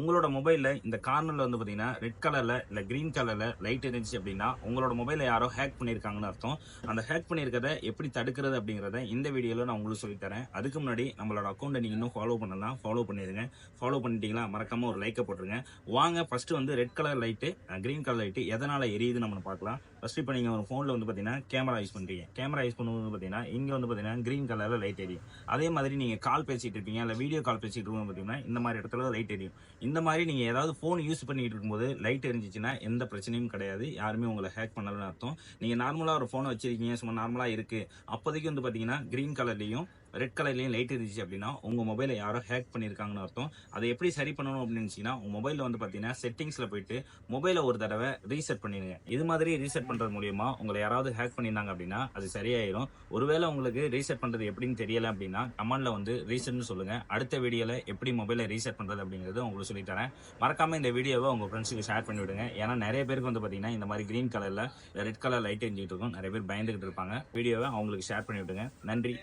உங்களோட மொபைலில் இந்த கார்னரில் வந்து பார்த்தீங்கன்னா ரெட் கலரில் இல்லை க்ரீன் கலரில் லைட் இருந்துச்சு அப்படின்னா உங்களோட மொபைலில் யாரோ ஹேக் பண்ணியிருக்காங்கன்னு அர்த்தம். அந்த ஹேக் பண்ணியிருக்கிறத எப்படி தடுக்கிறது அப்படிங்கிறத இந்த வீடியோவில் நான் உங்களுக்கு சொல்லித்தரேன் அதுக்கு முன்னாடி நம்மளோட அக்கௌண்ட்டை நீங்கள் இன்னும் ஃபாலோ பண்ணலாம் ஃபாலோ பண்ணிடுங்க. ஃபாலோ பண்ணிட்டீங்களா மறக்காமல் ஒரு லைக்கை போட்டுருங்க. வாங்க ஃபஸ்ட்டு வந்து red colour light green colour light எதனால் எரியுதுன்னு நம்ம பார்க்கலாம். ஃபஸ்ட்டு இப்போ நீங்கள் ஒரு ஃபோனில் வந்து பார்த்தீங்கன்னா கேமரா யூஸ் பண்ணுறீங்க கேமரா யூஸ் பண்ணும்போது பார்த்தீங்கன்னா இங்கே வந்து பார்த்தீங்கன்னா க்ரீன் கலரில் லைட் எரியும். அதே மாதிரி நீங்கள் கால் பேசிகிட்டு இருப்பீங்க இல்லை வீடியோ கால் பேசிகிட்டு இருக்கும்போது பார்த்தீங்கன்னா இந்த மாதிரி இடத்துல லைட் எரியும். இந்த மாதிரி நீங்கள் ஏதாவது ஃபோன் யூஸ் பண்ணிகிட்டு இருக்கும்போது லைட் எரிஞ்சிச்சுன்னா எந்த பிரச்சனையும் கிடையாது. யாருமே உங்களை ஹேக் பண்ணலன்னு அர்த்தம். நீங்கள் நார்மலாக ஒரு ஃபோனை வச்சுருக்கீங்க சும்மா நார்மலாக இருக்குது அப்போதைக்கு வந்து பார்த்தீங்கன்னா க்ரீன் கலர்லேயும் ரெட் கலர்லேயும் லைட் இருந்துச்சு அப்படின்னா உங்கள் மொபைலை யாரோ ஹேக் பண்ணியிருக்காங்கன்னு அர்த்தம். அதை எப்படி சரி பண்ணணும் அப்படின்னு நினச்சிங்கன்னா உங்கள் மொபைலில் வந்து பார்த்தீங்கன்னா செட்டிங்ஸில் போயிட்டு மொபைலை ஒரு தடவை ரீசெட் பண்ணிடுங்க இது மாதிரி ரீசெட் பண்ணுறது மூலியமா உங்களை யாராவது ஹேக் பண்ணியிருந்தாங்க அப்படின்னா அது சரியாயிடும் ஒருவேளை உங்களுக்கு ரீசெட் பண்ணுறது எப்படின்னு தெரியல அப்படின்னா கமெண்டில் வந்து ரீசெட்னு சொல்லுங்கள் அடுத்த வீடியோவில் எப்படி மொபைலை ரீசெட் பண்ணுறது அப்படிங்கிறது உங்களுக்கு சொல்லித்தரேன் மறக்காமல் இந்த வீடியோவை உங்கள் ஃப்ரெண்ட்ஸுக்கு ஷேர் பண்ணி விடுங்க. ஏன்னா நிறைய பேருக்கு வந்து பார்த்தீங்கன்னா இந்த மாதிரி க்ரீன் கலரில் ரெட் கலர் லைட் எரிஞ்சிட்டு இருக்கும். நிறைய பேர் பயந்துகிட்டு இருப்பாங்க. வீடியோவை அவங்களுக்கு ஷேர் பண்ணி விடுங்க. நன்றி.